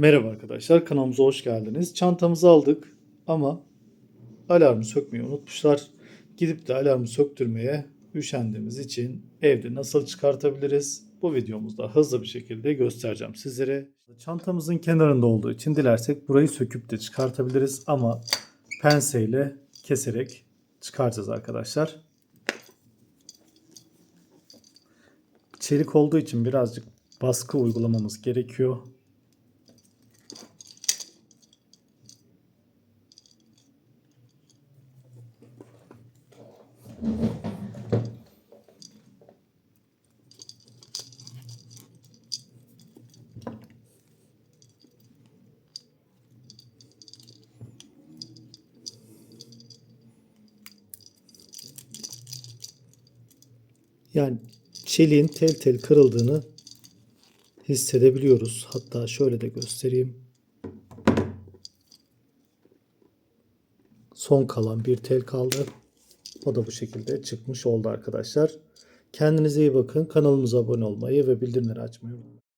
Merhaba arkadaşlar kanalımıza hoş geldiniz. Çantamızı aldık ama alarmı sökmeyi unutmuşlar. Gidip de alarmı söktürmeye üşendiğimiz için evde nasıl çıkartabiliriz? Bu videomuzda hızlı bir şekilde göstereceğim sizlere. Çantamızın kenarında olduğu için dilersek burayı söküp de çıkartabiliriz ama penseyle keserek çıkaracağız arkadaşlar. Çelik olduğu için birazcık baskı uygulamamız gerekiyor. Yani çeliğin tel tel kırıldığını hissedebiliyoruz. Hatta şöyle de göstereyim. Son kalan bir tel kaldı. O da bu şekilde çıkmış oldu arkadaşlar. Kendinize iyi bakın. Kanalımıza abone olmayı ve bildirimleri açmayı unutmayın.